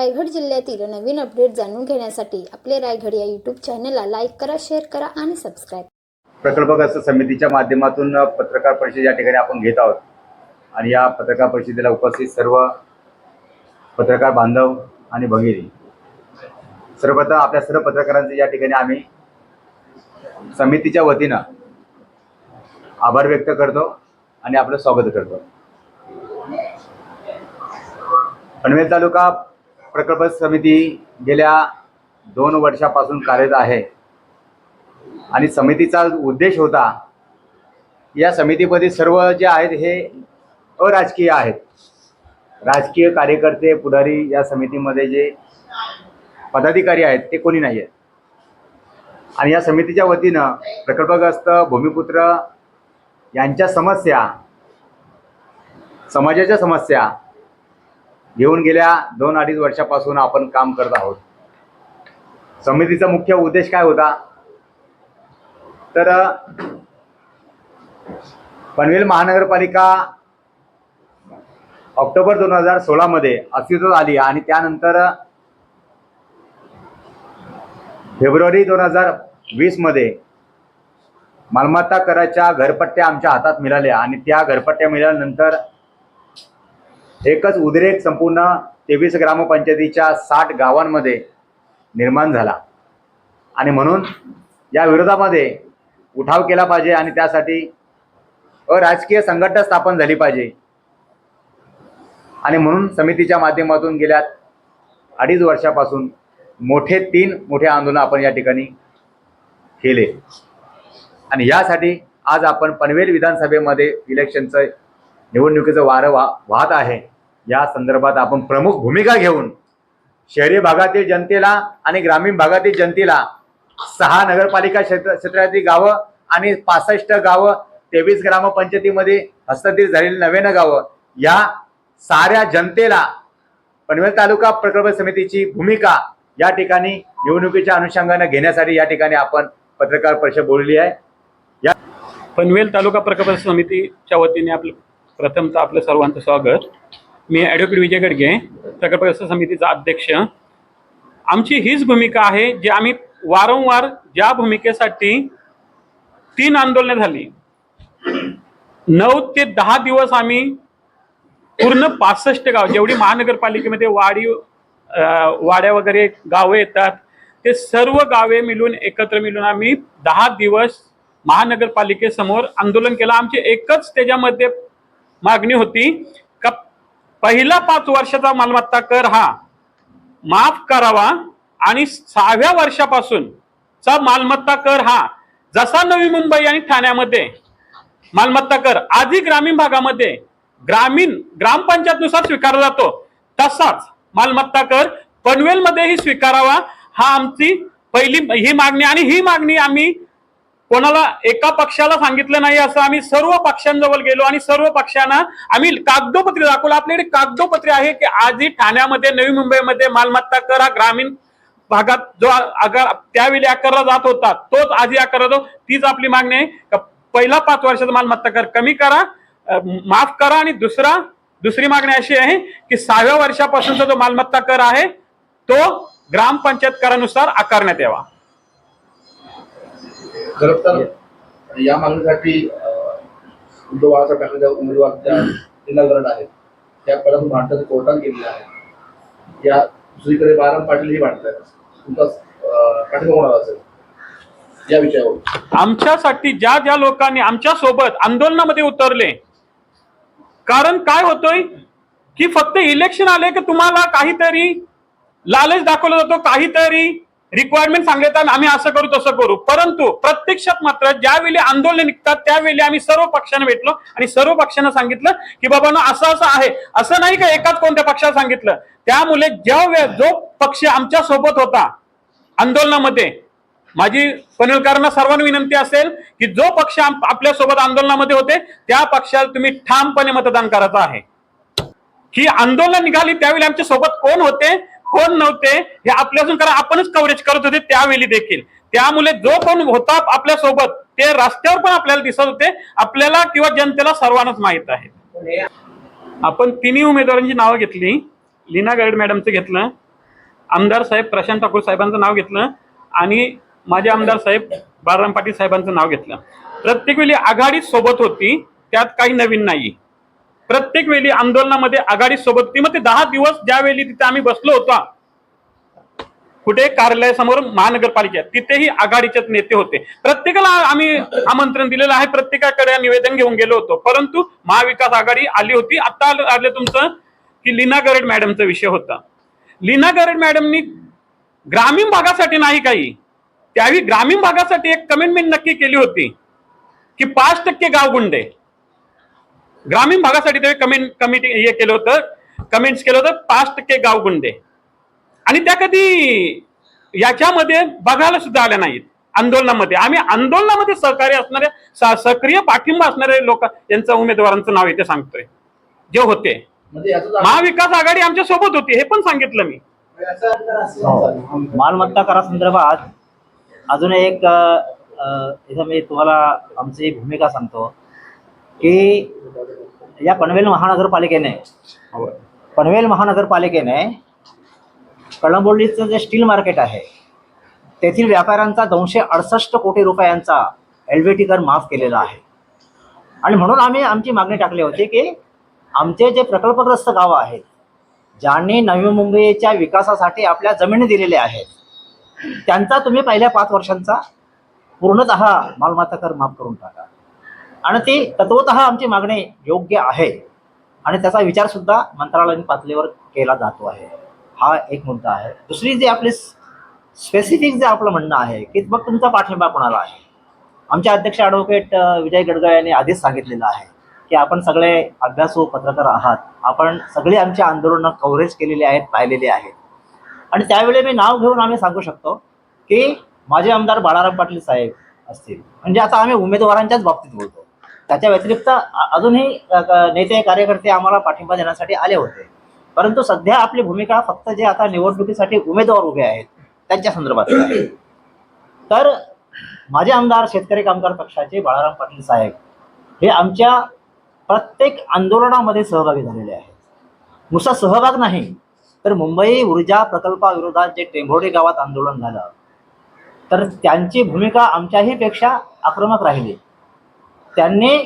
रायगड जिल्ह्यातील नवीन अपडेट जाणून घेण्यासाठी आपले रायगड या यूट्यूब चॅनलला लाईक करा शेअर करा आणि सबस्क्राईब प्रकल्पग्रस्त समितीच्या माध्यमातून पत्रकार परिषद या ठिकाणी आपण घेत आहोत. आणि या पत्रकार परिषदेला उपस्थित सर्व पत्रकार बांधव आणि भगिनी. सर्वप्रथम आपल्या सर्व पत्रकारांचे या ठिकाणी आम्ही समितीच्या वतीनं आभार व्यक्त करतो आणि आपलं स्वागत करतो. पनवेल तालुका प्रकल्प समिती गेल्या दोन वर्षापासून कार्यरत आहे. आणि समितीचा उद्देश होता या समितीमध्ये सर्व जे आहेत हे अराजकीय आहेत. राजकीय कार्यकर्ते पुढारी या समितीमध्ये जे पदाधिकारी आहेत ते कोणी नाही आहेत आणि या समितीच्या वतीनं प्रकल्पग्रस्त भूमिपुत्र यांच्या समस्या समाजाच्या समस्या घेऊन गेल्या दोन अडीच वर्षापासून आपण काम करत आहोत. समितीचा मुख्य उद्देश काय होता? तर पनवेल महानगरपालिका ऑक्टोबर दोन हजार सोळामध्ये अस्तित्वात आली आणि त्यानंतर फेब्रुवारी दोन हजार वीसमध्ये मालमत्ता कराच्या घरपट्ट्या आमच्या हातात मिळाल्या आणि त्या घरपट्ट्या मिळाल्यानंतर एकच उद्रेक संपूर्ण तेवीस ग्रामपंचायतीच्या साठ गावांमध्ये निर्माण झाला. आणि म्हणून या विरोधामध्ये उठाव केला पाहिजे आणि त्यासाठी अराजकीय संघटना स्थापन झाली पाहिजे. आणि म्हणून समितीच्या माध्यमातून गेल्या अडीच वर्षापासून मोठे तीन मोठे आंदोलन आपण या ठिकाणी केले. आणि यासाठी आज आपण पनवेल विधानसभेमध्ये इलेक्शनचं निवडणुकीचं वारं वा वाहत आहे. या संदर्भात आपण प्रमुख भूमिका घेऊन शहरी भागातील जनतेला आणि ग्रामीण भागातील जनतेला सहा नगरपालिका क्षेत्र क्षेत्रातील गावं आणि पासष्ट गावं तेवीस ग्रामपंचायतीमध्ये हस्तांतरित झालेली नव्यानं गावं या साऱ्या जनतेला पनवेल तालुका प्रकल्प समितीची भूमिका या ठिकाणी निवडणुकीच्या अनुषंगाने घेण्यासाठी या ठिकाणी आपण पत्रकार परिषद बोलली आहे. या पनवेल तालुका प्रकल्प समितीच्या वतीने आपलं प्रथमतः आपलं सर्वांचं स्वागत. मी ॲडव्होकेट विजय गडगे प्रकल्प समितीचा अध्यक्ष. आमची हीच भूमिका आहे जी आम्ही वारंवार ज्या भूमिकेसाठी तीन आंदोलने झाली नऊ ते दहा दिवस आम्ही पूर्ण पासष्ट गाव जेवढी महानगरपालिकेमध्ये वाडी वाड्या वगैरे गावं येतात ते सर्व गावे मिळून एकत्र मिळून आम्ही दहा दिवस महानगरपालिकेसमोर आंदोलन केलं. आमची एकच त्याच्यामध्ये मागणी होती पहिला पाच वर्षाचा मालमत्ता कर हा. माफ करावा आणि सहाव्या वर्षापासून चा मालमत्ता कर हा. जसा नवी मुंबई आणि ठाण्यामध्ये मालमत्ता कर आधी ग्रामीण भागामध्ये ग्रामीण ग्रामपंचायतनुसार स्वीकारला जातो. तसाच मालमत्ता कर पनवेलमध्येही स्वीकारावा. हा आमची पहिली ही मागणी आणि ही मागणी आम्ही कोणाला एका पक्षाला सांगितलं नाही असं आम्ही सर्व पक्षांजवळ गेलो आणि सर्व पक्षांना आम्ही कागदोपत्री दाखवलं. आपल्याकडे कागदोपत्री आहे की आजही ठाण्यामध्ये नवी मुंबईमध्ये मालमत्ता कर हा ग्रामीण भागात जो आकार त्यावेळी आकारला जात होता तोच आधी आकारला जातो तीच आपली मागणी आहे पहिला पाच वर्षाचा मालमत्ता कर कमी करा माफ करा आणि दुसरा दुसरी मागणी अशी आहे की सहाव्या वर्षापासूनचा जो मालमत्ता कर आहे तो ग्रामपंचायत करानुसार आकारण्यात यावा. तर या मागणीसाठी उद्धव बाळासाहेब ठाकरे ज्या उमेदवार त्या तिला लढत आहेत त्या परत भारताच्या कोर्टात गेलेल्या आहेत. या दुसरीकडे बाराम पाटील ही मांडत तुमचा पाठिंबा कोणाला असेल? या विषयावर. आमच्यासाठी ज्या ज्या लोकांनी आमच्यासोबत आंदोलनामध्ये उतरले कारण काय होतोय की फक्त इलेक्शन आले की तुम्हाला काहीतरी लालच दाखवला जातो काहीतरी रिक्वायरमेंट सांगतात आम्ही असं करू तसं करू. परंतु प्रत्यक्षात मात्र ज्यावेळी आंदोलन निघतात त्यावेळी आम्ही सर्व पक्षांना भेटलो आणि सर्व पक्षांना सांगितलं की बाबा असं असं आहे. असं नाही का एकाच कोणत्या पक्षाला सांगितलं? त्यामुळे ज्या जो पक्ष आमच्यासोबत होता आंदोलनामध्ये माझी पनवेलकरांना सर्वांना विनंती असेल की जो पक्ष आपल्यासोबत आंदोलनामध्ये होते त्या पक्षाला तुम्ही ठामपणे मतदान करायचं आहे. ही आंदोलन निघाली त्यावेळी आमच्यासोबत कोण होते? कोण नव्हते हे आपल्यासून कारण आपणच कव्हरेज करत होते त्यावेळी देखील. त्यामुळे जो कोण होता आपल्यासोबत ते रस्त्यावर पण आपल्याला दिसत होते आपल्याला किंवा जनतेला सर्वांनाच माहीत आहे. आपण तिन्ही उमेदवारांची नावं घेतली. लीना गाईड मॅडमचं घेतलं. आमदार साहेब प्रशांत ठाकूर साहेबांचं नाव घेतलं. आणि माझे आमदार साहेब बाळराम पाटील साहेबांचं नाव घेतलं. प्रत्येक वेळी आघाडी सोबत होती त्यात काही नवीन नाही प्रत्येक वेळी आंदोलनामध्ये आघाडी सोबत ती मग ते दहा दिवस ज्यावेळी तिथे आम्ही बसलो होतो कुठे कार्यालयासमोर महानगरपालिका तिथेही आघाडीचे नेते होते. प्रत्येकाला आम्ही आमंत्रण दिलेलं आहे. प्रत्येकाकडे निवेदन घेऊन गेलो होतो. परंतु महाविकास आघाडी आली होती. आता आलं तुमचं की लीना गरड मॅडमचा विषय होता. लीना गरड मॅडमनी ग्रामीण भागासाठी नाही काही. त्यावेळी ग्रामीण भागासाठी एक कमिटमेंट नक्की केली होती की पाच टक्के गाव गुंडे ग्रामीण भागासाठी ते कमेंट कमिटी हे केलं होतं कमेंट्स केलं होतं पाच टक्के गाव गुंडे. आणि त्या कधी याच्यामध्ये बघायला सुद्धा आल्या नाहीत आंदोलनामध्ये. आम्ही आंदोलनामध्ये सहकार्य असणारे सक्रिय पाठिंबा असणारे लोक यांचं उमेदवारांचं नाव इथे सांगतोय. जे होते. म्हणजे महाविकास आघाडी आमच्यासोबत होती हे पण सांगितलं मी. हो. मालमत्ता करासंदर्भात अजून एक मी तुम्हाला आमची भूमिका सांगतो. की या पनवेल महानगरपालिकेने पनवेल महानगरपालिकेने कळंबोलीचं जे स्टील मार्केट आहे तेथील व्यापाऱ्यांचा दोनशे अडसष्ट कोटी रुपयांचा एल व्ही टी कर माफ केलेला आहे. आणि म्हणून आम्ही आमची मागणी टाकली होती की आमचे जे प्रकल्पग्रस्त गावं आहेत ज्यांनी नवी मुंबईच्या विकासासाठी आपल्या जमिनी दिलेल्या आहेत त्यांचा तुम्ही पहिल्या पाच वर्षांचा पूर्णतः मालमत्ता कर माफ करून टाका. आणि ती तत्वत आमची मागणी योग्य आहे. आणि त्याचा विचार सुद्धा मंत्रालयीन पातळीवर केला जातो आहे. हा एक मुद्दा आहे. दुसरी जे आपली स्पेसिफिक जे आपलं म्हणणं आहे की मग तुमचा पाठिंबा कोणाला आहे? आमचे अध्यक्ष ॲडव्होकेट विजय गडगळ यांनी आधीच सांगितलेलं आहे की आपण सगळे अभ्यासू पत्रकार आहात. आपण सगळी आमची आंदोलनं कव्हरेज केलेली आहेत पाहिलेली आहेत. आणि त्यावेळी मी नाव घेऊन आम्ही सांगू शकतो की माझे आमदार बाळाराम पाटील साहेब असतील. म्हणजे आता आम्ही उमेदवारांच्याच बाबतीत बोलतो. त्याच्या व्यतिरिक्त अजूनही नेते कार्यकर्ते आम्हाला पाठिंबा देण्यासाठी आले होते. परंतु सध्या आपली भूमिका फक्त जे आता निवडणुकीसाठी उमेदवार उभे आहेत त्यांच्या संदर्भात तर माझे आमदार शेतकरी कामगार पक्षाचे बाळाराम पाटील साहेब हे आमच्या प्रत्येक आंदोलनामध्ये सहभागी झालेले आहेत. नुसता सहभाग नाही तर मुंबई ऊर्जा प्रकल्पाविरोधात जे टेंभोडे गावात आंदोलन झालं तर त्यांची भूमिका आमच्याही पेक्षा आक्रमक राहिली. त्यांनी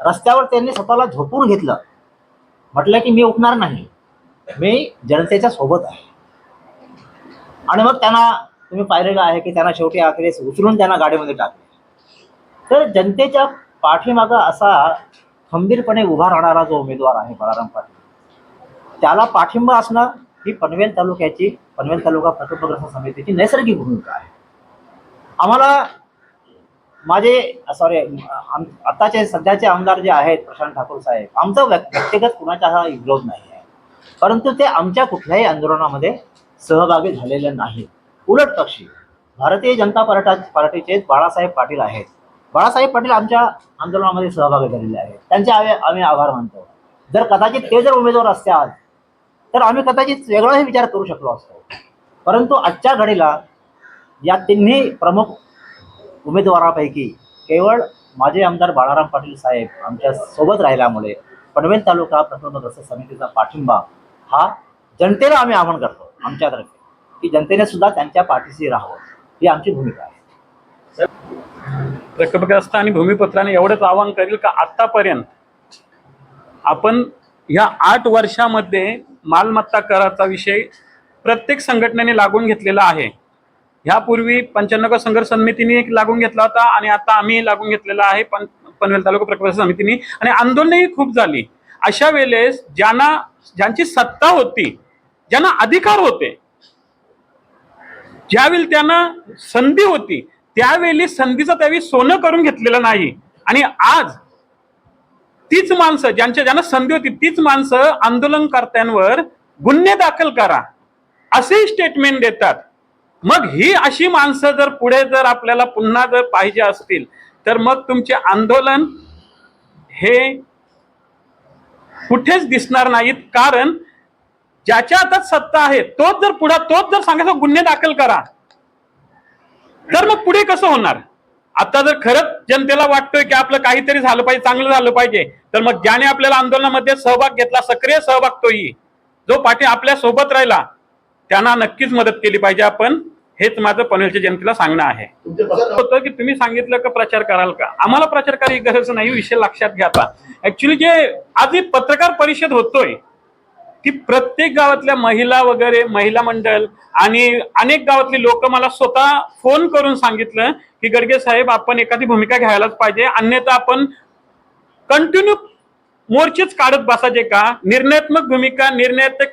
रस्त्यावर त्यांनी स्वतःला झोपून घेतलं. म्हटलं की मी उठणार नाही. मी जनतेच्या सोबत आहे. आणि मग त्यांना तुम्ही पाहिलेलं आहे की त्यांना शेवटी अखेरीस उचलून त्यांना गाडीमध्ये टाकले. तर जनतेच्या पाठीमागं असा खंबीरपणे उभा राहणारा जो उमेदवार आहे बाळाराम पाटील त्याला पाठिंबा असणं ही पनवेल तालुक्याची पनवेल तालुका प्रकल्पग्रस्त समितीची नैसर्गिक भूमिका आहे. आम्हाला माझे सॉरी आताचे सध्याचे आमदार जे आहेत प्रशांत ठाकूर साहेब आमचा व्यक्- व्यक्तिगत कुणाचा हा विरोध नाही आहे. परंतु ते आमच्या कुठल्याही आंदोलनामध्ये सहभागी झालेले नाहीत. उलट पक्षी भारतीय जनता पार्टा पार्टीचे बाळासाहेब पाटील आहेत. बाळासाहेब पाटील आमच्या आंदोलनामध्ये सहभागी झालेले आहेत. त्यांचे आम्ही आम्ही आभार मानतो. जर कदाचित ते जर उमेदवार असतात तर आम्ही कदाचित वेगळाही विचार करू शकलो असतो. परंतु आजच्या घडीला या तिन्ही प्रमुख उमेदवारापैकी केवळ माजी आमदार बाळाराम पाटील साहेब आमच्यासोबत राहिल्यामुळे पनवेल तालुका प्रकल्पग्रस्त समितीचा पाठिंबा हा जनतेला आम्ही आवाहन करतो आमच्यातर्फे. की जनतेने सुद्धा त्यांच्या पाठीशी राहावं. ही आमची भूमिका आहे. प्रकल्पग्रस्त आणि भूमिपत्राने एवढंच आवाहन करेल का आतापर्यंत आपण ह्या आठ वर्षामध्ये मालमत्ता कराचा विषय प्रत्येक संघटनेने लागून घेतलेला आहे. ह्यापूर्वी पंच्याण्णव संघर्ष समितीने एक लागून घेतला होता आणि आता आम्ही लागून घेतलेला आहे पण पनवेल तालुका प्रकल्प समितीने. आणि आंदोलनही खूप झाली. अशा वेळेस ज्यांना ज्यांची सत्ता होती ज्यांना अधिकार होते ज्यावेळी त्यांना संधी होती त्यावेळी संधीचं त्यावेळी सोनं करून घेतलेलं नाही. आणि आज तीच माणसं ज्यांच्या ज्यांना संधी होती तीच माणसं आंदोलनकर्त्यांवर गुन्हे दाखल करा असेही स्टेटमेंट देतात. मग ही अशी माणसं जर पुढे जर आपल्याला पुन्हा जर पाहिजे असतील तर मग तुमचे आंदोलन हे कुठेच दिसणार नाहीत. कारण ज्याच्या हातात सत्ता आहे तोच जर पुढे तोच जर सांगायचा गुन्हे दाखल करा तर मग पुढे कसं होणार? आता जर खरंच जनतेला वाटतोय की आपलं काहीतरी झालं पाहिजे चांगलं झालं पाहिजे तर मग ज्याने आपल्याला आंदोलनामध्ये सहभाग घेतला सक्रिय सहभाग तोही. जो पाठी आपल्यासोबत राहिला त्यांना नक्कीच मदत केली पाहिजे. आपण हेच माझं पनवेलच्या जनतेला सांगणं आहे. होतं की तुम्ही सांगितलं का प्रचार कराल का? आम्हाला प्रचार करायची गरज नाही विषय लक्षात घ्या ऍक्च्युली जे आज ही पत्रकार परिषद होतोय ती प्रत्येक गावातल्या महिला वगैरे महिला मंडळ आणि अनेक गावातली लोक मला स्वतः फोन करून सांगितलं की गडगे साहेब आपण एखादी भूमिका घ्यायलाच पाहिजे. अन्यथा आपण कंटिन्यू मोर्चेच काढत बसायचे का? निर्णयात्मक भूमिका निर्णयात्मक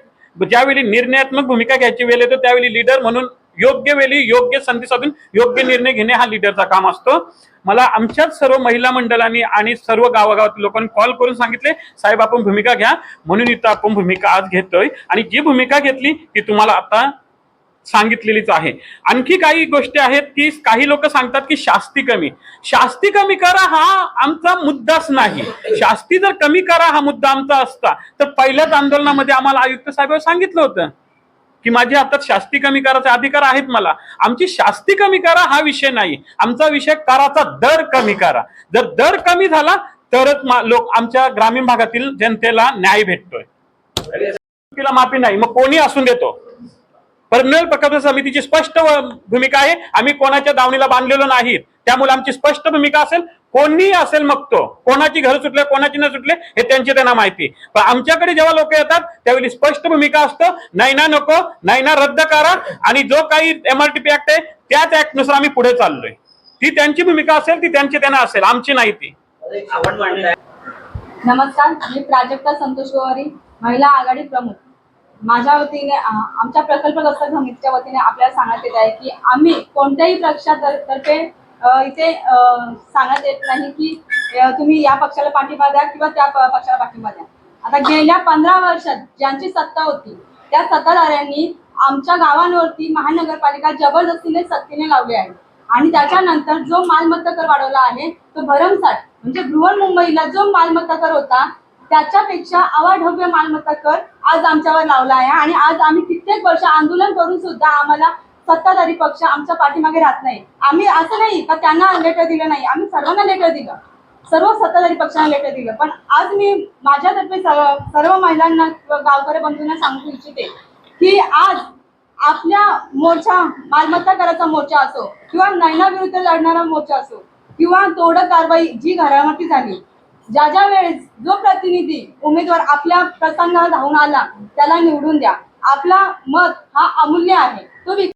ज्यावेळी निर्णयात्मक भूमिका घ्यायची वेळ येतो त्यावेळी लीडर म्हणून योग्य वेळी योग्य संधी साधून योग्य निर्णय घेणे हा लीडरचा काम असतो. मला आमच्याच सर्व महिला मंडळांनी आणि सर्व गावागावातील लोकांनी कॉल करून सांगितले साहेब आपण भूमिका घ्या. म्हणून इथं आपण भूमिका आज घेतोय. आणि जी भूमिका घेतली ती तुम्हाला आता सांगितलेलीच आहे. आणखी काही गोष्टी आहेत की काही लोक सांगतात की शास्ती कमी. शास्ती कमी करा हा आमचा मुद्दाच नाही. शास्ती जर कमी करा हा मुद्दा आमचा असता तर पहिल्याच आंदोलनामध्ये आम्हाला आयुक्त साहेब सांगितलं होतं की माझ्या हातात शास्ती कमी करायचे अधिकार आहेत मला. आमची शास्ती कमी करा हा विषय नाही. आमचा विषय कराचा दर कमी करा. जर दर कमी झाला तरच लोक आमच्या ग्रामीण भागातील जनतेला न्याय भेटतोय. तिला माफी नाही मग कोणी असून देतो? पनवेल प्रकल्प समितीची स्पष्ट भूमिका आहे. आम्ही कोणाच्या दावणीला बांधलेलो नाही. त्यामुळे आमची स्पष्ट भूमिका असेल कोणी असेल मग तो. कोणाची घर सुटले कोणाची न सुटले हे त्यांची त्यांना माहिती. पण आमच्याकडे जेव्हा लोक येतात त्यावेळी स्पष्ट भूमिका असतं नाही ना नको नाही ना रद्द करा आणि जो काही एमआरटीपी ऍक्ट आहे त्याच ऍक्टनुसार आम्ही पुढे चाललोय. ती त्यांची भूमिका असेल ती त्यांची त्यांना असेल आमची नाही ती. नमस्कार मी प्राजक्ता संतोष गोवारी महिला आघाडी प्रमुख. माझ्या वतीने आमच्या प्रकल्पग्रस्त समितीच्या वतीने आपल्याला सांगण्यात येत आहे की आम्ही कोणत्याही पक्षातर्फे इथे सांगण्यात येत नाही की तुम्ही या पक्षाला पाठिंबा द्या किंवा त्या पक्षाला पाठिंबा द्या. आता गेल्या पंधरा वर्षात ज्यांची सत्ता होती त्या सत्ताधाऱ्यांनी आमच्या गावांवरती महानगरपालिका जबरदस्तीने सत्तेने लावली आहे. आणि त्याच्यानंतर जो मालमत्ता कर वाढवला आहे तो भरमसाठ म्हणजे बृहन्मुंबईला जो मालमत्ता कर होता त्याच्यापेक्षा अवाढव्य मालमत्ता कर आज आमच्यावर लावला आहे आणि आज आम्ही कित्येक वर्ष आंदोलन करून सुद्धा आम्हाला सत्ताधारी पक्ष आमच्या पाठीमागे राहत नाही. आम्ही असं नाही का त्यांना लेटर दिलं नाही आम्ही सर्वांना लेटर दिलं. सर्व सत्ताधारी पक्षांना लेटर दिलं. पण आज मी माझ्यातर्फे सर्व महिलांना किंवा गावकरी बंधूंना सांगू इच्छिते की आज आपल्या मोर्चा मालमत्ता करायचा मोर्चा असो किंवा नैनाविरुद्ध लढणारा मोर्चा असो किंवा तोडक कारवाई जी घरामध्ये झाली ज्या ज्या वेळेस जो प्रतिनिधी उमेदवार आपल्या प्रसंगाला धावून आला त्याला निवडून द्या. आपला मत हा अमूल्य आहे. तो विक-